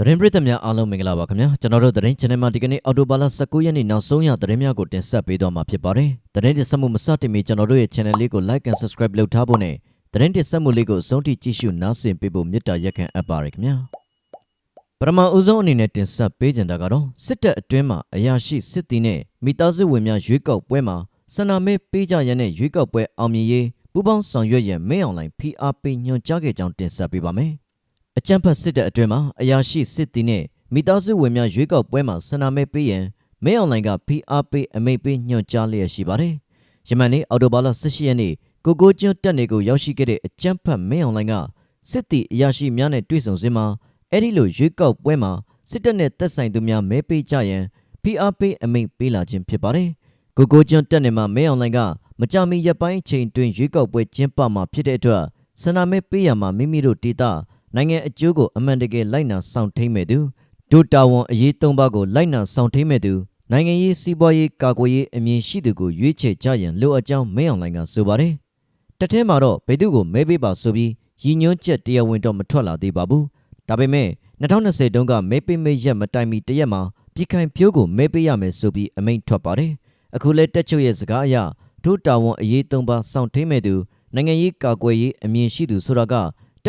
သတင်းပရိသတ်များအားလုံးမင်္ဂလာပါခင်ဗျာကျွန်တော်တို့သတင်း channel မှာဒီကနေ့အော်တိုဘာလ19ရက်နေ့နောက်ဆုံးရသတင်းများကိုတင်ဆက်ပေးသွားမှာဖြစ်ပါတယ်သတင်းတင်ဆက်မှုမစတင်မီကျွန်တော်တို့ရဲ့ channel လေးကို like and subscribe လုပ်ထားဖို့နဲ့သတင်းတင်ဆက်မှုလေးကိုအဆုံးထိကြည့်ရှုနားဆင်ပေးဖို့မေတ္တာရက်ခံအပ်ပါရခင်ဗျာပထမဦးဆုံးအနေနဲ့တင်ဆက်ပေးကြတာကတော့စစ်တပ်အတွင်းမှာအရာရှိစစ်တီနဲ့မိသားစုဝင်များရွေးကောက်ပွဲမှာဆန္ဒမဲပေးကြရတဲ့ရွေးကောက်ပွဲအောင်မြင်ရေးပူးပေါင်းဆောင်ရွက်ရန်မင်းအောင်လှိုင် PRP ညွှန်ကြားခဲ့ကြောင်းတင်ဆက်ပေးပါမယ် အကြံဖတ်စစ်တပ်အတွင်းမှာအရာရှိစစ်တီနဲ့မိသားစုဝင်များရွေးကောက်ပွဲမှာဆန္ဒမဲပေးရန်မင်းအောင်လှိုင်က PRP အမိန့်ပေးညွှန်ကြားလျက်ရှိပါတယ်ယမန်နေ့အော်တိုဘာလ18ရက်နေ့ကိုကိုကျွန်းတက်နေကိုရောက်ရှိခဲ့တဲ့အကြံဖတ်မင်းအောင်လှိုင်ကစစ်တီအရာရှိများနဲ့တွေ့ဆုံစဉ်မှာအဲ့ဒီလိုရွေးကောက်ပွဲမှာစစ်တပ်နဲ့သက်ဆိုင်သူများမဲပေးကြရန် PRP အမိန့်ပေးလာခြင်းဖြစ်ပါတယ်။ကိုကိုကျွန်းတက်နေမှာမဲအောင်လိုင်ကမကြမီရက်ပိုင်းအချိန်တွင်ရွေးကောက်ပွဲကျင်းပမှာဖြစ်တဲ့အတွက်ဆန္ဒမဲပေးရမှာမိမိတို့ဒေသ နိုင်ငံအကျိုးကိုအမှန်တကယ်လိုက်နာဆောင်ထိန်မဲ့သူဒိုတာဝန်အရေးသုံးပါးကိုလိုက်နာဆောင်ထိန်မဲ့သူနိုင်ငံရေးစီးပွားရေးကာကွယ်ရေးအမြင်ရှိသူကိုရွေးချယ်ကြရန်လိုအပ်ကြောင်းမဲအောင်လိုင်ကဆိုပါတယ်။တထဲမှာတော့ဘယ်သူကိုမဲပေးပါဆိုပြီးရည်ညွှန်းချက်တရားဝင်တော့မထွက်လာသေးပါဘူး။ဒါပေမဲ့2020တုန်းကမဲပေးမဲရက်မတိုင်မီတရက်မှာပြည်ခိုင်ပြိုးကိုမဲပေးရမယ်ဆိုပြီးအမိန့်ထွက်ပါတယ်။အခုလဲတက်ချုပ်ရဲ့စကားအရဒုတာဝန်အရေးသုံးပါစောင့်ထိန်မဲ့သူနိုင်ငံရေးကာကွယ်ရေးအမြင်ရှိသူဆိုတာက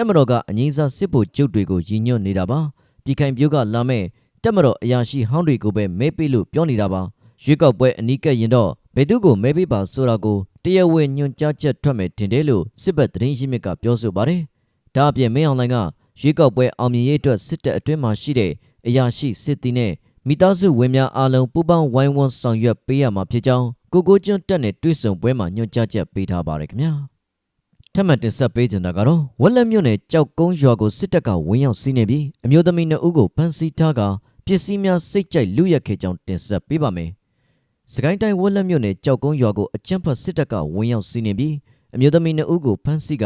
တက်မတော်ကအငိမ့်စားစစ်ဗိုလ်ချုပ်တွေကိုရည်ညွှန်းနေတာပါ။ပြည်ခိုင်ပြိုးကလာမဲ့တက်မတော်အရာရှိဟောင်းတွေကိုပဲမဲပေးလို့ပြောနေတာပါ။ရွေးကောက်ပွဲအနီးကပ်ရင်တော့ဘယ်သူကိုမဲပေးပါဆိုတာကိုတရားဝင်ညွှန်ကြားချက်ထွက်မယ်တင်တယ်လို့စစ်ဘက်သတင်းရင်းမြစ်ကပြောဆိုပါတယ်။ဒါအပြင်မင်းအောင်လှိုင်ကရွေးကောက်ပွဲအောင်မြင်ရေးအတွက်စစ်တပ်အတွင်းမှာရှိတဲ့အရာရှိစစ်သည်နဲ့မိသားစုဝင်များအားလုံးပူးပေါင်းဝိုင်းဝန်းဆောင်ရွက်ပေးရမှာဖြစ်ကြောင်းကိုကိုကျွန်းတက်နဲ့တွေ့ဆုံပွဲမှာညွှန်ကြားချက်ပေးထားပါတယ်ခင်ဗျာ ထပ်မံတင်ဆက်ပေးချင်တာကတော့ဝက်လက်မြို့နယ်ကြောက်ကုန်းရွာကိုစစ်တပ်ကဝင်ရောက်စီးနေပြီးအမျိုးသမီးနှစ်ဦးကိုဖမ်းဆီးထားကပစ္စည်းများစိတ်ကြိုက်လူရက်ခဲ့ကြောင်းတင်ဆက်ပေးပါမယ်စကိုင်းတိုင်းဝက်လက်မြို့နယ်ကြောက်ကုန်းရွာကိုအကြမ်းဖက်စစ်တပ်ကဝင်ရောက်စီးနေပြီးအမျိုးသမီးနှစ်ဦးကိုဖမ်းဆီးက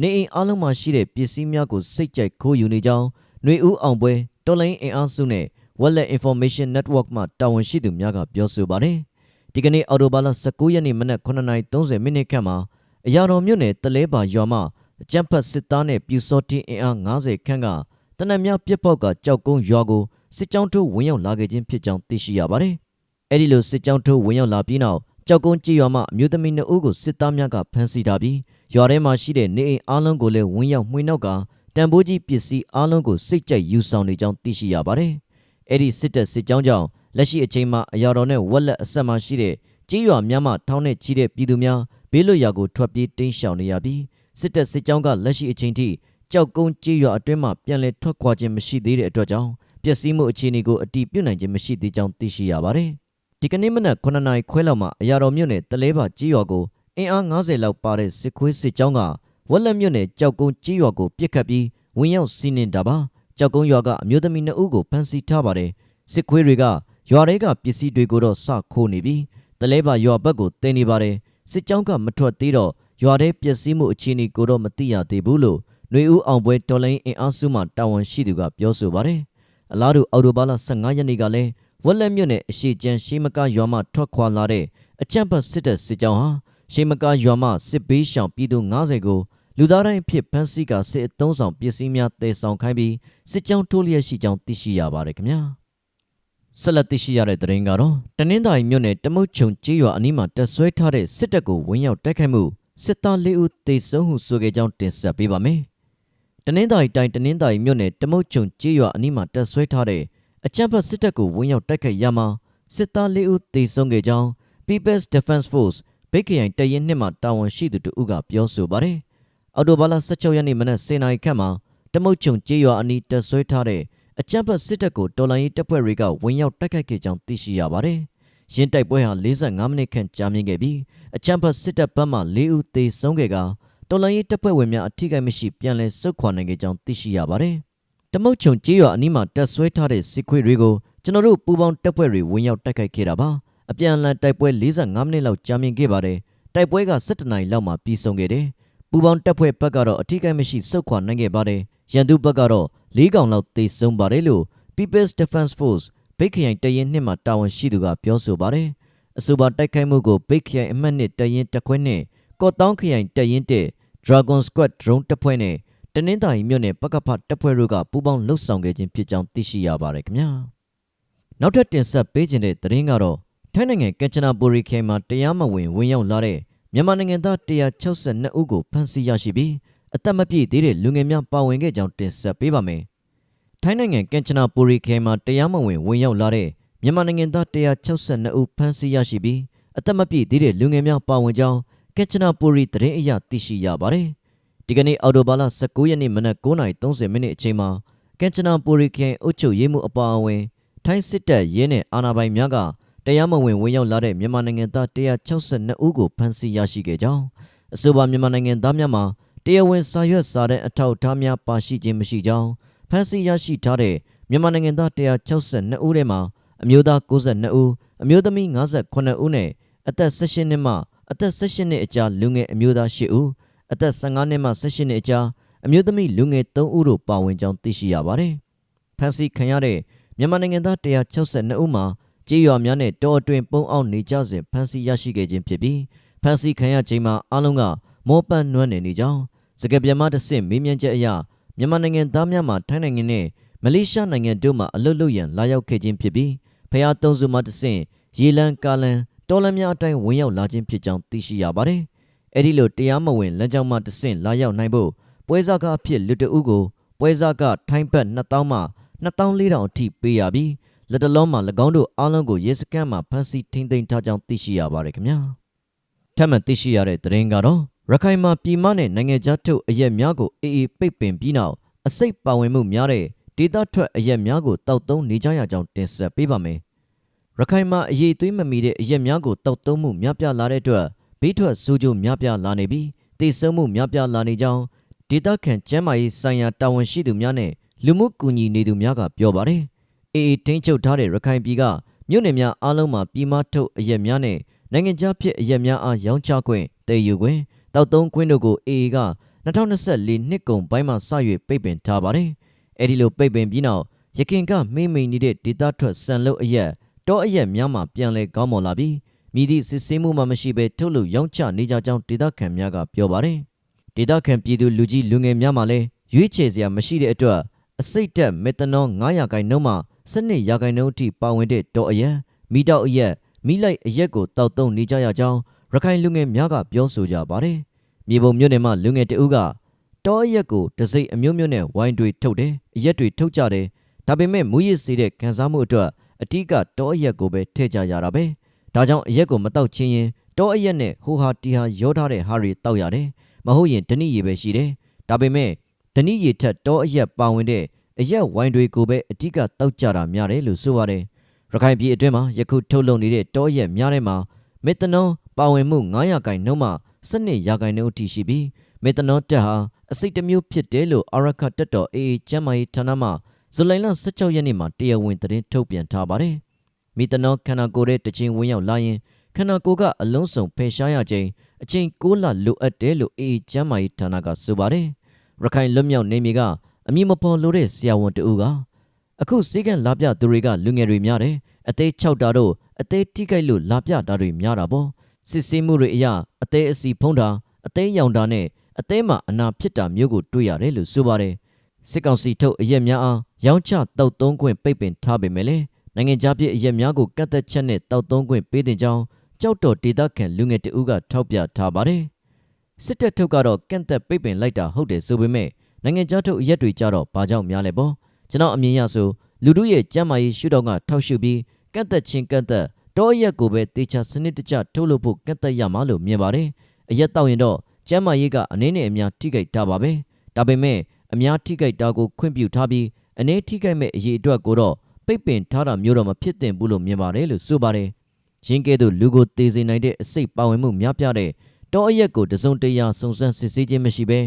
နေအိမ်အလုံးမှာရှိတဲ့ပစ္စည်းများကိုစိတ်ကြိုက်ခိုးယူနေကြောင်းຫນွေဦးအောင်ပွဲတော်လိုင်းအင်အားစုနဲ့ Wallet Information Network မှတာဝန်ရှိသူများကပြောဆိုပါတယ်။ဒီကနေ့အော်တိုဘာလ19ရက်နေ့မနက်9:30မိနစ်ခန့်မှာ အရာတော်မြို့နယ်တလဲပါရွာမှာအကြမ်းဖက်စစ်သားနဲ့ပြူစောတင်အင်အား90ခန့်ကတနက်များပြစ်ပေါက်ကကြောက်ကုန်းရွာကိုစစ်ကြောင်းထိုးဝင်ရောက်လာခဲ့ခြင်းဖြစ်ကြောင်းသိရှိရပါတယ်။အဲဒီလိုစစ်ကြောင်းထိုးဝင်ရောက်လာပြီးနောက်ကြောက်ကုန်းကြေးရွာမှာအမျိုးသမီး2ဦးကိုစစ်သားများကဖမ်းဆီးထားပြီးရွာထဲမှာရှိတဲ့နေအိမ်အားလုံးကိုလည်းဝင်ရောက်မှွေနှောက်ကတံပိုးကြီးပစ္စည်းအားလုံးကိုစိတ်ကြိုက်ယူဆောင်နေကြောင်းသိရှိရပါတယ်။အဲ့ဒီစစ်တပ်စစ်ကြောင်းကြောင့်လက်ရှိအချိန်မှာအရာတော်နဲ့ဝက်လက်အဆက်မှရှိတဲ့ကြေးရွာများမှထောင်းနဲ့ချီတဲ့ပြည်သူများ ဘေးလွတ်ရာကိုထွက်ပြေးတိမ်းရှောင်နေရပြီးစစ်တပ်စစ်ကြောင်းကလက်ရှိအချိန်ထိကြောက်ကုန်းကြေးရွာအတွင်းမှာပြန်လည်ထွက်ခွာခြင်းမရှိသေးတဲ့အတွက်ကြောင့်ပျက်စီးမှုအခြေအနေကိုအတိပြုနိုင်ခြင်းမရှိသေးကြောင်းသိရှိရပါတယ်။ဒီကနေ့မနက်9နာရီခွဲလောက်မှာအရာတော်မြို့နယ်တလဲပါကြေးရွာကိုအင်အား90လောက်ပါတဲ့စစ်ခွေးစစ်ကြောင်းကဝက်လက်မြို့နယ်ကြောက်ကုန်းကြေးရွာကိုပြစ်ခတ်ပြီးဝင်ရောက်စီးနှင်တာပါကြောက်ကုန်းရွာကအမျိုးသမီး2ဦးကိုဖမ်းဆီးထားပါတယ်စစ်ခွေးတွေကရွာတွေကပစ္စည်းတွေကိုတော့စခိုးနေပြီးတလဲပါရွာဘက်ကိုတင်နေပါတယ် စစ်ကြောင်းကမထွက်သေးတော့ရွာထဲပျက်စီးမှုအခြေအနေကိုတော့မသိရသေးဘူးလို့ຫນွေဦးအောင်ပွဲတော်လိုင်းအင်အားစုမှတာဝန်ရှိသူကပြောဆိုပါတယ်အလားတူအော်တိုဘာလ15ရက်နေ့ကလည်းဝက်လက်မြို့နယ်အရှိချမ်းရှေးမကားရွာမှထွက်ခွာလာတဲ့အကြံဖတ်စစ်တပ်စစ်ကြောင်းဟာရှေးမကားရွာမှစစ်ဘေးရှောင်ပြည်သူ90ကိုလူသားတိုင်းဖြစ်ဖမ်းဆီးကစစ်အုံဆောင်ပစ္စည်းများတည်ဆောင်ခိုင်းပြီးစစ်ကြောင်းထိုးလျက်ရှိကြောင်းသိရှိရပါတယ်ခင်ဗျာ ဆက်လက်သိရှိရတဲ့သတင်းကတော့တနင်္သာရီမြို့နယ်တမုတ်ချုံကျေးရွာအနီးမှာတက်ဆွဲထားတဲ့စစ်တပ်ကိုဝင်ရောက်တိုက်ခိုက်မှုစစ်သား၄ဦးတေဆုံးဟုဆိုခဲ့ကြောင်းတင်ဆက်ပေးပါမယ်တနင်္သာရီတိုင်းတနင်္သာရီမြို့နယ်တမုတ်ချုံကျေးရွာအနီးမှာတက်ဆွဲထားတဲ့အကြမ်းဖက်စစ်တပ်ကိုဝင်ရောက်တိုက်ခိုက်ရမှာစစ်သား၄ဦးတေဆုံးခဲ့ကြောင်း People's Defense Force ဘိတ်ခရိုင်တရင်နှစ်မှတာဝန်ရှိသူတို့ကပြောဆိုပါတယ်။အော်တိုဘာလ16ရက်နေ့မနက်10:00နာရီခန့်မှာတမုတ်ချုံကျေးရွာအနီးတက်ဆွဲထားတဲ့ အကြမ်းဖက်စစ်တပ်ကိုတော်လိုင်းရေးတပ်ဖွဲ့တွေကဝင်ရောက်တိုက်ခိုက်ခဲ့ကြောင်းသိရှိရပါတယ်။ရင်းတိုက်ပွဲဟာ45မိနစ်ခန့်ကြာမြင့်ခဲ့ပြီးအကြမ်းဖက်စစ်တပ်ဘက်မှ၄ဦးသေဆုံးခဲ့ကတော်လိုင်းရေးတပ်ဖွဲ့ဝင်များအထိကိမရှိပြန်လည်ဆုတ်ခွာနိုင်ခဲ့ကြောင်းသိရှိရပါတယ်။တမုတ်ချုံကျေးရွာအနီးမှာတက်ဆွဲထားတဲ့စစ်ခွေးတွေကိုကျွန်တော်တို့ပူးပေါင်းတပ်ဖွဲ့တွေဝင်ရောက်တိုက်ခိုက်ခဲ့တာပါ။အပြန်အလှန်တိုက်ပွဲ45မိနစ်လောက်ကြာမြင့်ခဲ့ပါတယ်။တိုက်ပွဲက17နာရီလောက်မှပြီးဆုံးခဲ့တယ်။ပူပေါင်းတပ်ဖွဲ့ဘက်ကတော့အထူးကိမရှိစုခွာနိုင်ခဲ့ပါတယ်။ ရန်သူဘက်ကတော့၄កောင်လောက်သေဆုံးပါတယ်လို့ People's Defense Force ဘိတ်ခရိုင်တရင်နှစ်မှာတာဝန်ရှိသူကပြောဆိုပါတယ်။အဆိုပါတိုက်ခိုက်မှုကိုဘိတ်ခရိုင်အမှတ်နှစ်တရင်တက်ခွဲနဲ့ကော့တောင်းခရိုင်တရင်တဲ့ Dragon Squad drone တပ်ဖွဲ့နဲ့တနင်္သာရီမြို့နယ်ပကဖတပ်ဖွဲ့တို့ကပူးပေါင်းလှုပ်ဆောင်ခဲ့ခြင်းဖြစ်ကြောင်းသိရှိရပါတယ်ခင်ဗျာနောက်ထပ်တင်ဆက်ပေးခြင်းတဲ့သတင်းကတော့ထိုင်းနိုင်ငံကမ်ချနာဘူရီခရိုင်မှာတရားမဝင်ဝင်ရောက်လာတဲ့မြန်မာနိုင်ငံသား162ဦးကိုဖမ်းဆီးရရှိပြီး အသက်မပြည့်သေးတဲ့လူငယ်များပါဝင်ခဲ့ကြောင်းတင်ဆက်ပေးပါမယ်ထိုင်းနိုင်ငံကမ်ချနာဘူရီခရိုင်မှာတရားမဝင်ဝင်ရောက်လာတဲ့မြန်မာနိုင်ငံသား162ဦးဖမ်းဆီးရရှိပြီးအသက်မပြည့်သေးတဲ့လူငယ်များပါဝင်ကြောင်းကမ်ချနာဘူရီသတင်းအရသိရှိရပါတယ်ဒီကနေ့အော်တိုဘာလ19ရက်နေ့မနက်9:30မိနစ်အချိန်မှာကမ်ချနာဘူရီခရိုင်အုပ်ချုပ်ရေးမှူးအပါအဝင်ထိုင်းစစ်တပ်ရဲနဲ့အာဏာပိုင်များကတရားမဝင်ဝင်ရောက်လာတဲ့မြန်မာနိုင်ငံသား162ဦးကိုဖမ်းဆီးရရှိခဲ့ကြောင်းအဆိုပါမြန်မာနိုင်ငံသားများမှာ တရားဝင်စာရွက်စာတမ်းအထောက်အထားများပါရှိခြင်းမရှိကြောင်းဖမ်းဆီးရရှိထားတဲ့မြန်မာနိုင်ငံသား162ဦးထဲမှာအမျိုးသား62ဦးအမျိုးသမီး58ဦးနဲ့အသက်18နှစ်မှအသက်18နှစ်အကြားလူငယ်အမျိုးသား10ဦးအသက်15နှစ်မှ18နှစ်အကြားအမျိုးသမီးလူငယ်3ဦးတို့ပါဝင်ကြောင်းသိရှိရပါတယ်။ဖမ်းဆီးခံရတဲ့မြန်မာနိုင်ငံသား162ဦးမှာကြေးရွာများနဲ့တောအတွင်းပုံအောင်နေကြစဉ်ဖမ်းဆီးရရှိခဲ့ခြင်းဖြစ်ပြီးဖမ်းဆီးခံရချိန်မှာအလုံးက မောပန့်နွမ်းနေနေကြောင်းစကပြမတဆင့်မေးမြန်းချက်အရမြန်မာနိုင်ငံသားများမှာထိုင်းနိုင်ငံနဲ့မလေးရှားနိုင်ငံတို့မှအလွတ်လွတ်ရန်လာရောက်ခဲ့ခြင်းဖြစ်ပြီးဖျားသုံးစုမှတဆင့်ရေလန်းကာလန်တော်လမ်းများအတိုင်းဝင်ရောက်လာခြင်းဖြစ်ကြောင်းသိရှိရပါတယ်။အဲဒီလိုတရားမဝင်လမ်းကြောင်းမှတဆင့်လာရောက်နိုင်ဖို့ပွဲစားကားအဖြစ်လူတအုပ်ကိုပွဲစားကထိုင်းဘတ်2000မှ2400အထိပေးရပြီးလက်တလုံးမှာ၎င်းတို့အားလုံးကိုရဲစခန်းမှာဖမ်းဆီးထိန်းသိမ်းထားကြောင်းသိရှိရပါတယ်ခင်ဗျာထပ်မံသိရှိရတဲ့သတင်းကတော့ ရခိုင်မှာပြည်မနဲ့နိုင်ငံခြားထုတ်အရက်များကိုအေးအေးပိတ်ပင်ပြီးနောက်အစိတ်ပါဝင်မှုများတဲ့ဒေသထွက်အရက်များကိုတောက်သုံးနေကြရကြောင်းတင်ဆက်ပေးပါမယ်ရခိုင်မှာအရေးသွေးမမီတဲ့အရက်များကိုတောက်သုံးမှုများပြားလာတဲ့အတွက်ဘေးထွက်ဆိုးကျိုးများပြားလာနေပြီးတည်ဆမှုများပြားလာနေကြောင်းဒေသခံကျန်းမာရေးဆိုင်ရာတာဝန်ရှိသူများနဲ့လူမှုကူညီနေသူများကပြောပါတယ်။အေအေထိန်းချုပ်ထားတဲ့ရခိုင်ပြည်ကမြို့နယ်များအားလုံးမှာပြည်မထုတ်အရက်များနဲ့နိုင်ငံခြားဖြစ်အရက်များအားရောင်းချခွင့်တည်ယူခွင့် တောက်သုံးခွင့်တို့ကိုအေအေက2024နှစ်ကုန်ပိုင်းမှာစ၍ပိတ်ပင်ထားပါတယ်။အဲဒီလိုပိတ်ပင်ပြီးနောက်ရခင်ကမိမ့်မိန်နေတဲ့ဒေသထွက်ဆန်လုတ်အရက်တောအရက်များမှာပြန်လဲကောင်းမွန်လာပြီးမိသည့်စစ်ဆေးမှုမှမရှိဘဲထုတ်လို့ရောင်းချနေကြကြောင်းဒေသခံများကပြောပါတယ်။ဒေသခံပြည်သူလူကြီးလူငယ်များမှလည်းရွေးချယ်စရာမရှိတဲ့အတွက်အစိတ်တက်မက်သနော900ခိုင်နှုန်းမှ12ရာခိုင်နှုန်းအထိပါဝင်တဲ့တောအရက်မိတောက်အရက်မိလိုက်အရက်ကိုတောက်သုံးနေကြရကြောင်း ရခိုင်လူငယ်များကပြောဆိုကြပါတယ်။မြေပုံမြို့နယ်မှာလူငယ်တဦးကတောအရက်ကိုတစိမ့်အမျိုးမျိုးနဲ့ဝိုင်းတွေထုတ်တယ်အရက်တွေထုတ်ကြတယ်ဒါပေမဲ့မူရစ်စေတဲ့ခံစားမှုအတွက်အထီးကတောအရက်ကိုပဲထည့်ကြရတာပဲဒါကြောင့်အရက်ကိုမတောက်ချင်းရင်တောအရက်နဲ့ဟိုဟာတီဟာရောထားတဲ့ဟာတွေတောက်ရတယ်မဟုတ်ရင်ဓနိရည်ပဲရှိတယ်ဒါပေမဲ့ဓနိရည်ထက်တောအရက်ပါဝင်တဲ့အရက်ဝိုင်းတွေကိုပဲအထီးကတောက်ကြတာများတယ်လို့ဆိုပါတယ်ရခိုင်ပြည်အတွင်းမှာယခုထုတ်လုပ်နေတဲ့တောရက်များထဲမှာမေသနော ပါဝင်မှု900ကိုင်နှုန်းမှ12ရာခိုင်နှုန်းအထိရှိပြီးမေသနောတက်ဟာအစိတ်တစ်မျိုးဖြစ်တယ်လို့အာရခတက်တော်အေအေကျမ်းမာရေးဌာနမှဇူလိုင်လ16ရက်နေ့မှာတရားဝင်သတင်းထုတ်ပြန်ထားပါတယ်။မေသနောခန္ဓာကိုယ်ရဲ့တခြင်းဝင်ရောက်လာရင်ခန္ဓာကိုယ်ကအလုံးစုံဖယ်ရှားရခြင်းအချိန်6လလိုအပ်တယ်လို့အေအေကျမ်းမာရေးဌာနကဆိုပါတယ်။ရခိုင်လွတ်မြောက်နေမြေကအမည်မဖော်လို့တဲ့ဆရာဝန်တူကအခုစေကန်လာပြသူတွေကလူငယ်တွေများတယ်အသေး၆တာတို့အသေးထိခိုက်လို့လာပြတာတွေများတာပေါ့ စစ်ဆေးမှုတွေအရအသေးအစီဖုံးတာအသေးရောင်တာနဲ့အသေးမှာအနာဖြစ်တာမျိုးကိုတွေ့ရတယ်လို့ဆိုပါတယ်စစ်ကောင်စီထုတ်အရက်များအားရောင်းချတောက်သုံးခွင့်ပိတ်ပင်ထားပေမဲ့လည်းနိုင်ငံခြားပြည်အရက်များကိုကတ်သက်ချက်နဲ့တောက်သုံးခွင့်ပေးတဲ့ကြောင်းကြောက်တော်ဒေသခံလူငယ်တဦးကထောက်ပြထားပါတယ်စစ်တပ်ထုတ်ကတော့ကန့်သက်ပိတ်ပင်လိုက်တာဟုတ်တယ်ဆိုပေမဲ့နိုင်ငံခြားထုတ်အရက်တွေကြတော့ဘာကြောင့်များလဲပေါ့ကျွန်တော်အမြင်ရဆိုလူတို့ရဲ့ကျမ်းမာရေးရှုထောင့်ကထောက်ရှုပြီးကန့်သက်ချင်းကန့်သက် တောရက်ကိုပဲတေချာစနစ်တကျထုတ်လုပ်ဖို့ကန့်သက်ရမှာလို့မြင်ပါတယ်အရက်တောက်ရင်တော့ကျမ်းမာရေးကအနည်းနဲ့အများထိခိုက်တာပါပဲဒါပေမဲ့အများထိခိုက်တာကိုခွင့်ပြုထားပြီးအနေထိခိုက်မဲ့အရေးအတွက်ကိုတော့ပိတ်ပင်ထားတာမျိုးတော့မဖြစ်သင့်ဘူးလို့မြင်ပါတယ်လို့ဆိုပါတယ်ရင်းကဲ့သို့လူကိုတေစေနိုင်တဲ့အစိတ်ပါဝင်မှုများပြတဲ့တောအရက်ကိုတစုံတရာစုံစမ်းစစ်ဆေးခြင်းမရှိဘဲ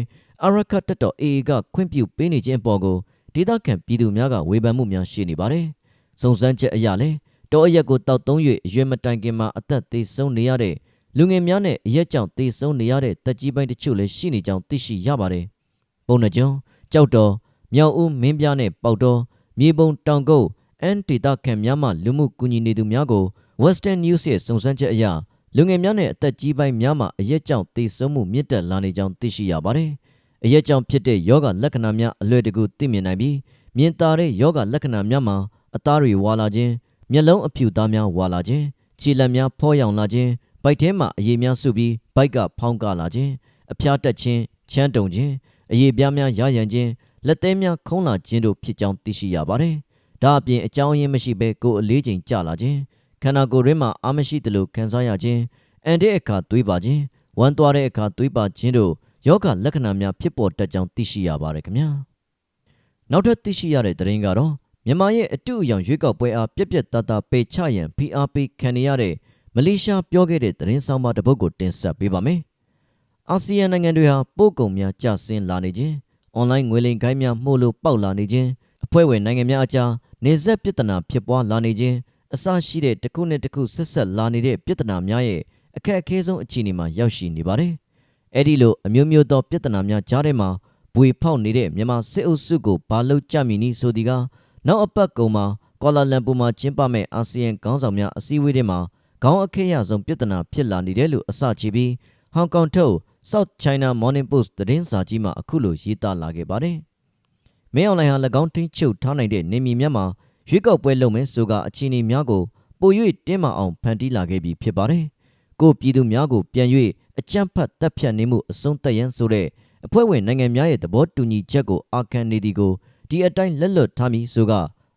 အရခတ်တက်တော်အေအေကခွင့်ပြုပေးနေခြင်းအပေါ်ကိုဒေသခံပြည်သူများကဝေဖန်မှုများရှိနေပါတယ်။စုံစမ်းချက်အရလဲ တောအရက်ကိုတောက်သုံး၍အရွယ်မတိုင်ခင်မှာအသက်သေးဆုံးနေရတဲ့လူငယ်များနဲ့အရက်ကြောင့်သေဆုံးနေရတဲ့တက်ကြီးပိုင်းတချို့လည်းရှိနေကြောင်းသိရှိရပါတယ်။ပုံနှကျွန်းကြောက်တော်မြောက်ဦးမင်းပြားနဲ့ပေါက်တော်မြေပုံတောင်ကုတ်အန်တီတာခံများမှလူမှုကူညီနေသူများကို Western News ရဲ့စုံစမ်းချက်အရလူငယ်များနဲ့အသက်ကြီးပိုင်းများမှအရက်ကြောင့်သေဆုံးမှုမြင့်တက်လာနေကြောင်းသိရှိရပါတယ်။အရက်ကြောင့်ဖြစ်တဲ့ယောဂလက္ခဏာများအလွယ်တကူသိမြင်နိုင်ပြီးမြင်သာတဲ့ယောဂလက္ခဏာများမှာအသားတွေဝါလာခြင်း မျက်လုံးအဖြူသားများဝါလာခြင်းခြေလက်များဖောရောင်လာခြင်းဗိုက်ထဲမှာအရေများစုပြီးဗိုက်ကဖောင်းကလာခြင်းအဖျားတက်ခြင်းချမ်းတုံခြင်းအရေပြားများရရန်ခြင်းလက်သေးများခုံးလာခြင်းတို့ဖြစ်ကြောင်းသိရှိရပါတယ်။ဒါအပြင်အကြောင်းရင်းမရှိဘဲကိုယ်အလေးချိန်ကျလာခြင်းခန္ဓာကိုယ်ရင်းမှာအာမရှိသလိုခံစားရခြင်းအန်တဲ့အခါသွေးပါခြင်းဝမ်းသွားတဲ့အခါသွေးပါခြင်းတို့ယောဂလက္ခဏာများဖြစ်ပေါ်တတ်ကြောင်းသိရှိရပါတယ်ခင်ဗျာ။နောက်ထပ်သိရှိရတဲ့သတင်းကတော့ မြန်မာရဲ့အတူအယောင်ရွေးကောက်ပွဲအားပြက်ပြက်သားသားပေချရန် PRP ခံရတဲ့မလေးရှားပြောခဲ့တဲ့သတင်းဆောင်မတစ်ပုဒ်ကိုတင်ဆက်ပေးပါမယ်။အာဆီယံနိုင်ငံတွေဟာပို့ကုန်များကျဆင်းလာနေခြင်းအွန်လိုင်းငွေလိမ်ခိုင်းများမှုလို့ပေါက်လာနေခြင်းအဖွဲ့ဝင်နိုင်ငံများအကြားနေဆက်ပြဿနာဖြစ်ပွားလာနေခြင်းအစရှိတဲ့တစ်ခုနဲ့တစ်ခုဆက်ဆက်လာနေတဲ့ပြဿနာများရဲ့အခက်အခဲဆုံးအခြေအနေမှာရောက်ရှိနေပါတယ်။အဲ့ဒီလိုအမျိုးမျိုးသောပြဿနာများကြားထဲမှာဘွေဖောက်နေတဲ့မြန်မာစစ်အုပ်စုကိုဘာလို့ကြမိနည်းဆိုဒီက နောက်အပတ်ကုံမှာကွာလာလမ်ပူမှာကျင်းပမဲ့အာဆီယံခေါင်းဆောင်များအစည်းအဝေးတွေမှာခေါင်းအခက်ရဆုံးပြဿနာဖြစ်လာနေတယ်လို့အစချပြီးဟောင်ကောင်ထုတ် South China Morning Post သတင်းစာကြီးမှာအခုလိုရေးသားလာခဲ့ပါတယ်။မင်းအွန်လိုင်းဟာ၎င်းထိန်းချုပ်ထားနိုင်တဲ့နေမီများမှာရွေးကောက်ပွဲလုပ်မယ်ဆိုကအခြေအနေများကိုပို၍တင်းမာအောင်ဖန်တီးလာခဲ့ပြီးဖြစ်ပါတယ်။ကိုပြည်သူများကိုပြန်၍အကြမ်းဖက်တပ်ဖြတ်နေမှုအဆုံးသတ်ရန်ဆိုတဲ့အဖွဲ့ဝင်နိုင်ငံများရဲ့သဘောတူညီချက်ကိုအာခံနေသည်ကို ဒီအတိုင်းလက်လွတ်ထားပြီးဆိုက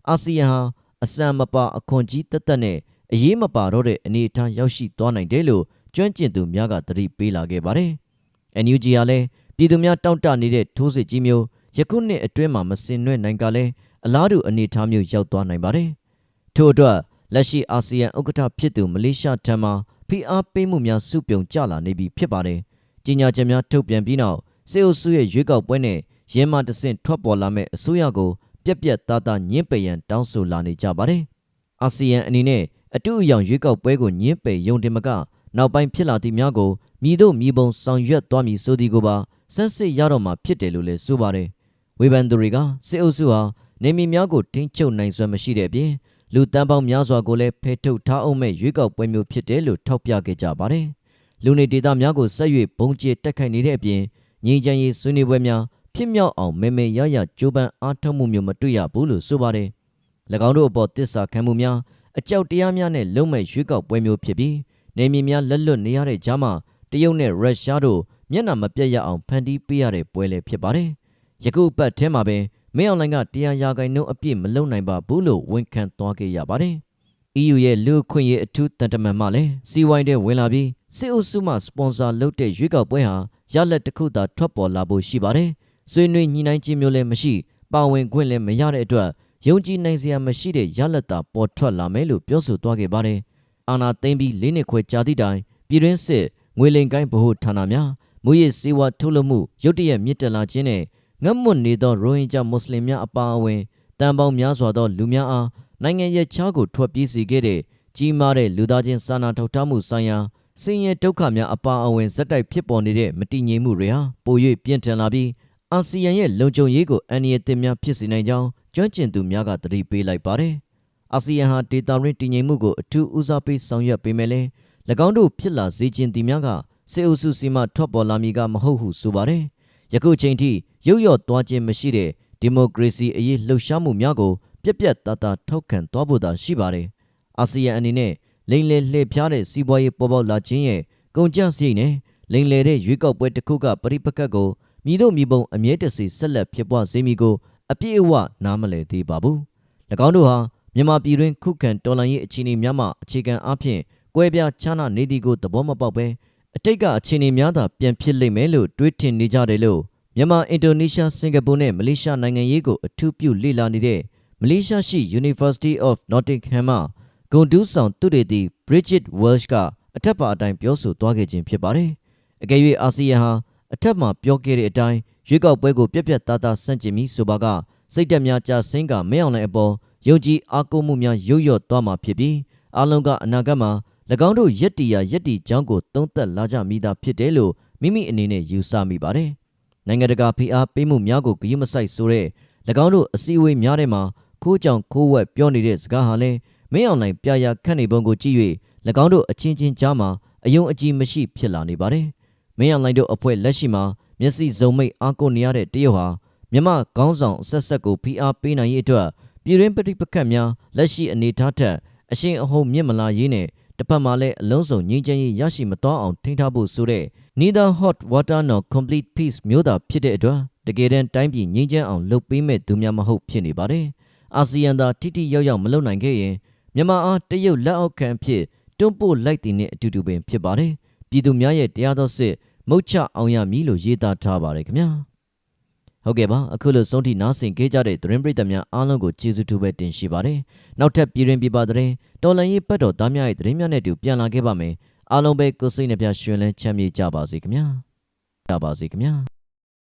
အာဆီယံဟာအစံမပါအခွန်ကြီးတက်တက်နဲ့အရေးမပါတော့တဲ့အနေအထားရောက်ရှိသွားနိုင်တယ်လို့ကျွမ်းကျင်သူများကသတိပေးလာခဲ့ပါတယ်။ NUG ကလည်းပြည်သူများတောင့်တနေတဲ့ထိုးစစ်ကြီးမျိုးယခုနှစ်အတွင်းမှာမစင်နွဲ့နိုင်ကလည်းအလားတူအနေအထားမျိုးရောက်သွားနိုင်ပါတယ်။ထို့အတွက်လက်ရှိအာဆီယံဥက္ကဋ္ဌဖြစ်သူမလေးရှားထံမှဖိအားပေးမှုများစုပြုံကျလာနေပြီဖြစ်ပါတယ်။ကြီးညာချက်များထုတ်ပြန်ပြီးနောက်စေအုပ်စုရဲ့ရွေးကောက်ပွဲနဲ့ ရင်းမတဆင့်ထွက်ပေါ်လာမဲ့အစိုးရကိုပြက်ပြက်သားသားညှင်းပယ်ရန်တောင်းဆိုလာနေကြပါတယ်။အာဆီယံအနေနဲ့အတူအယောင်ရွေးကောက်ပွဲကိုညှင်းပယ်ယုံတင်မကနောက်ပိုင်းဖြစ်လာသည့်များကိုမြည်တို့မြည်ပုံဆောင်ရွက်သွားမည်ဆိုသည်ကိုပါစမ်းစစ်ရတော့မှာဖြစ်တယ်လို့လည်းဆိုပါတယ်။ဝေဖန်သူတွေကစစ်အုပ်စုဟာနေမီများကိုတင်းချုပ်နိုင်စွမ်းမရှိတဲ့အပြင်လူတန်းပေါင်းများစွာကိုလည်းဖယ်ထုတ်ထားအောင်မဲ့ရွေးကောက်ပွဲမျိုးဖြစ်တယ်လို့ထောက်ပြခဲ့ကြပါတယ်။လူနေဒေသများကိုဆက်၍ဘုံကျဲတက်ခိုက်နေတဲ့အပြင်ငြိမ်းချမ်းရေးဆွေးနွေးပွဲများ ဖြစ်မြောက်အောင်မေမေရရကြိုးပမ်းအားထုတ်မှုမျိုးမတွေ့ရဘူးလို့ဆိုပါတယ်။၎င်းတို့အပေါ်တစ္ဆာခံမှုများအကြောက်တရားများနဲ့လုံမဲ့ရွေးကောက်ပွဲမျိုးဖြစ်ပြီးနေမြေများလက်လွတ်နေရတဲ့ကြားမှာတရုတ်နဲ့ရုရှားတို့မျက်နှာမပြတ်ရအောင်ဖန်တီးပေးရတဲ့ပွဲလည်းဖြစ်ပါတယ်။ယခုပတ်ထဲမှာပဲမင်းအွန်လိုင်းကတရားရာဂိုင်နှုန်းအပြည့်မလုံနိုင်ပါဘူးလို့ဝန်ခံသွားခဲ့ရပါတယ်။ EU ရဲ့လူခွင့်ရေးအထူးတန်တမန်မှလည်းစီဝိုင်းတဲ့ဝင်လာပြီးစစ်အုပ်စုမှစပွန်ဆာလုပ်တဲ့ရွေးကောက်ပွဲဟာရလက်တစ်ခုသာထွက်ပေါ်လာဖို့ရှိပါတယ်။ ဆွေးနွေးညှိနှိုင်းခြင်းမျိုးလည်းမရှိပါဝင်ခွင့်လည်းမရတဲ့အတွက်ယုံကြည်နိုင်စရာမရှိတဲ့ရလက်တာပေါ်ထွက်လာမယ်လို့ပြောဆိုသွားခဲ့ပါတယ်။အာနာသိမ့်ပြီးလေးနှစ်ခွဲကြာသည့်တိုင်ပြည်တွင်းစစ်ငွေလိမ်ကိုင်းဗဟုဌာနများမူရစ်စေဝါထုတ်လုပ်မှုရုတ်တရက်မြင့်တက်လာခြင်းနဲ့ငတ်မွတ်နေသောရိုဟင်ဂျာမွတ်စလင်များအပါအဝင်တန်ပေါင်းများစွာသောလူများအားနိုင်ငံရဲ့ခြားကိုထွက်ပြေးစေခဲ့တဲ့ကြီးမားတဲ့လူသားချင်းစာနာထောက်ထားမှုဆိုင်ရာဆင်းရဲဒုက္ခများအပါအဝင်ဇက်တိုက်ဖြစ်ပေါ်နေတဲ့မတည်ငြိမ်မှုတွေဟာပို၍ပြင်းထန်လာပြီး အာဆီယံရဲ့လုံခြုံရေးကိုအန္တရာယ်တင်များဖြစ်စေနိုင်ကြောင်းကျွမ်းကျင်သူများကသတိပေးလိုက်ပါတယ်။အာဆီယံဟာဒေတာရင်းတည်ငြိမ်မှုကိုအထူးဦးစားပေးဆောင်ရွက်ပေးမယ်လေ၎င်းတို့ဖြစ်လာစေခြင်းသည်များကစေအုပ်စုစီမထွက်ပေါ်လာမည်ကမဟုတ်ဟုဆိုပါတယ်။ယခုချိန်ထိရုပ်ရော့သွားခြင်းမရှိတဲ့ဒီမိုကရေစီအရေးလှုပ်ရှားမှုများကိုပြက်ပြက်သားသားထောက်ခံသွားဖို့သာရှိပါတယ်။အာဆီယံအနေနဲ့လိမ်လည်လှည့်ဖျားတဲ့စီးပွားရေးပေါ်ပေါက်လာခြင်းရဲ့ကုန်ကျစရိတ်နဲ့လိမ်လည်တဲ့ရွေးကောက်ပွဲတစ်ခုကပရိပကတ်ကို မြည်တို့မြည်ပုံအမြဲတစေဆက်လက်ဖြစ်ပွားစေမည်ကိုအပြည့်အဝနားမလည်သေးပါဘူး။၎င်းတို့ဟာမြန်မာပြည်တွင်ခုခံတော်လှန်ရေးအခြေအနေများမှအခြေခံအဖြစ်ကွဲပြားခြားနားနေသည်ကိုသဘောမပေါက်ပဲအတိတ်ကအခြေအနေများသာပြန်ဖြစ်လိမ့်မယ်လို့တွေးထင်နေကြတယ်လို့မြန်မာအင်ဒိုနီးရှားစင်ကာပူနဲ့မလေးရှားနိုင်ငံရေးကိုအထူးပြုလေ့လာနေတဲ့မလေးရှားရှိ University of Nottingham မှာဂုံတူးဆောင်သူတေသီ Bridget Welsh ကအထက်ပါအတိုင်းပြောဆိုသွားခဲ့ခြင်းဖြစ်ပါတယ်။အကယ်၍အာဆီယံဟာ အထက်မှာပြောခဲ့တဲ့အတိုင်းရွေးကောက်ပွဲကိုပြက်ပြက်သားသားဆန့်ကျင်ပြီးဆိုပါကစိတ်တက်များကြဆင်းကမင်းအောင်လည်းအပေါ်ယုံကြည်အားကိုးမှုများရုပ်ရော့သွားမှာဖြစ်ပြီးအလုံးကအနာဂတ်မှာ၎င်းတို့ယက်တီယာယက်တီချောင်းကိုသုံးသက်လာကြမိတာဖြစ်တယ်လို့မိမိအနေနဲ့ယူဆမိပါတယ်။နိုင်ငံတကာဖိအားပေးမှုများကိုဂရုမစိုက်ဆိုတဲ့၎င်းတို့အစည်းအဝေးများထဲမှာခိုးကြောင်ခိုးဝက်ပြောနေတဲ့စကားဟာလည်းမင်းအောင်လှိုင်ပြရာခန့်နေပုံကိုကြည့်၍၎င်းတို့အချင်းချင်းကြားမှာအယုံအကြည်မရှိဖြစ်လာနေပါတယ်။ မင်းအောင်လှိုင်တို့အဖွဲ့လက်ရှိမှာမျက်စိစုံမိတ်အားကိုနေရတဲ့တရုတ်ဟာမြမခေါင်းဆောင်အဆက်ဆက်ကိုဖိအားပေးနိုင်ရေးအတွက်ပြည်တွင်းပဋိပက္ခများလက်ရှိအနေအထားထက်အရှိန်အဟုန်မြင့်မလာရေးနဲ့တစ်ဖက်မှာလည်းအလုံးစုံငြိမ်းချမ်းရေးရရှိမသွားအောင်ထိန်းထားဖို့ဆိုတဲ့ neither hot water nor complete peace မျိုးသားဖြစ်တဲ့အတွက်တကယ်တမ်းတိုင်းပြည်ငြိမ်းချမ်းအောင်လုပ်ပေးမဲ့သူများမဟုတ်ဖြစ်နေပါတယ်။အာဆီယံသာထိထိရောက်ရောက်မလုပ်နိုင်ခဲ့ရင်မြန်မာအားတရုတ်လက်အောက်ခံဖြစ်တွန်းပို့လိုက်တဲ့နဲ့အတူတူပင်ဖြစ်ပါတယ်။ပြည်သူများရဲ့တရားတော်စစ် မုတ်ချအောင်ရမည်လို့ရေးသားထားပါတယ်ခင်ဗျာ။ဟုတ်ကဲ့ပါအခုလိုဆုံးထိနားဆင်ခဲ့ကြတဲ့သတင်းပရိသတ်များအားလုံးကိုကျေးဇူးတူပဲတင်ရှိပါတယ်။နောက်ထပ်ပြည်တွင်ပြပသတင်းတော်လန်ရေးပတ်တော်သားများရဲ့သတင်းများနဲ့အတူပြန်လာခဲ့ပါမယ်။အားလုံးပဲကိုယ်စိတ်နှပြရှင်လန်းချမ်းမြေ့ကြပါစေခင်ဗျာ။ကြပါစေခင်ဗျာ။